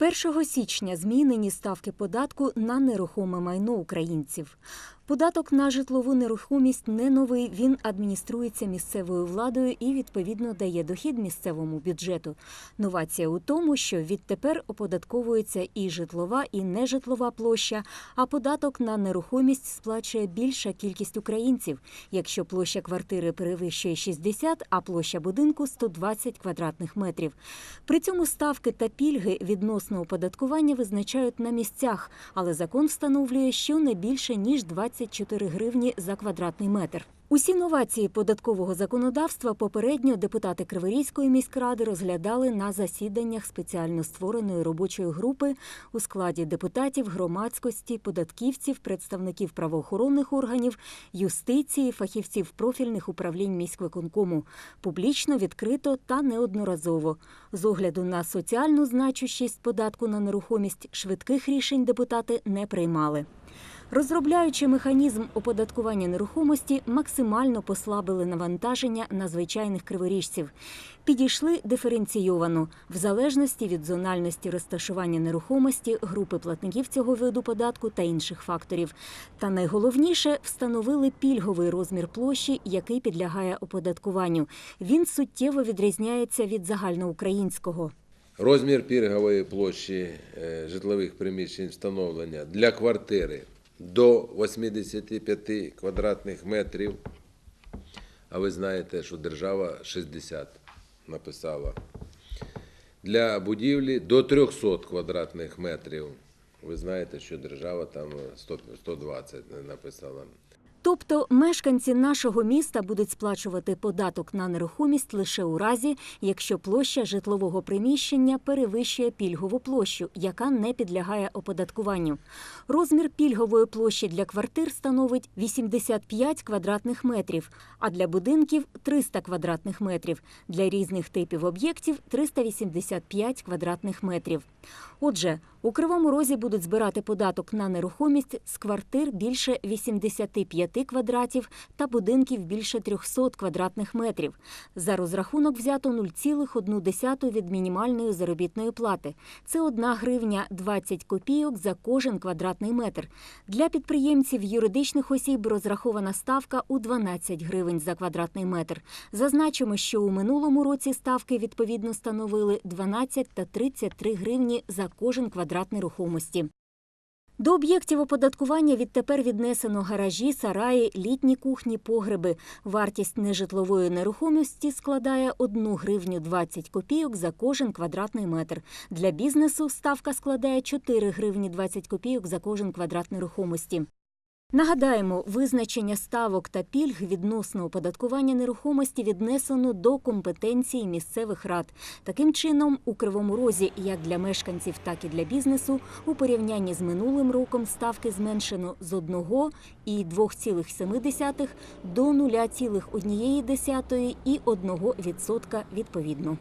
1 січня змінені ставки податку на нерухоме майно українців. Податок на житлову нерухомість не новий. Він адмініструється місцевою владою і відповідно дає дохід місцевому бюджету. Новація у тому, що відтепер оподатковується і житлова, і нежитлова площа, а податок на нерухомість сплачує більша кількість українців, якщо площа квартири перевищує 60, а площа будинку 120 квадратних метрів. При цьому ставки та пільги відносно оподаткування визначають на місцях, але закон встановлює, що не більше ніж 24 гривні за квадратний метр. Усі новації податкового законодавства попередньо депутати Криворізької міськради розглядали на засіданнях спеціально створеної робочої групи у складі депутатів, громадськості, податківців, представників правоохоронних органів, юстиції, фахівців профільних управлінь міськвиконкому, публічно, відкрито та неодноразово. З огляду на соціальну значущість податку на нерухомість швидких рішень депутати не приймали. Розробляючи механізм оподаткування нерухомості, максимально послабили навантаження на звичайних криворіжців. Підійшли диференційовано в залежності від зональності розташування нерухомості, групи платників цього виду податку та інших факторів. Та найголовніше встановили пільговий розмір площі, який підлягає оподаткуванню. Він суттєво відрізняється від загальноукраїнського. Розмір пільгової площі е, житлових приміщень встановлення для квартири до 85 квадратних метрів. А ви знаєте, що держава 60 написала. Для будівлі до 300 квадратних метрів. Ви знаєте, що держава там 120 написала. Тобто мешканці нашого міста будуть сплачувати податок на нерухомість лише у разі, якщо площа житлового приміщення перевищує пільгову площу, яка не підлягає оподаткуванню. Розмір пільгової площі для квартир становить 85 квадратних метрів, а для будинків 300 квадратних метрів. Для різних типів об'єктів 385 квадратних метрів. Отже, у Кривому Розі будуть збирати податок на нерухомість з квартир більше 85 квадратів та будинків більше 300 квадратних метрів. За розрахунок взято 0,1 від мінімальної заробітної плати. Це 1 гривня 20 копійок за кожен квадратний метр. Для підприємців юридичних осіб розрахована ставка у 12 гривень за квадратний метр. Зазначимо, що у минулому році ставки відповідно становили 12 та 33 гривні за кожен квадрат нерухомості. До об'єктів оподаткування відтепер віднесено гаражі, сараї, літні кухні, погреби. Вартість нежитлової нерухомості складає 1 гривню 20 копійок за кожен квадратний метр. Для бізнесу ставка складає 4 гривні 20 копійок за кожен квадрат нерухомості. Нагадаємо, визначення ставок та пільг відносно оподаткування нерухомості віднесено до компетенції місцевих рад. Таким чином, у Кривому Розі, як для мешканців, так і для бізнесу, у порівнянні з минулим роком ставки зменшено з 1,2,7 до 0,1 і 1% відповідно.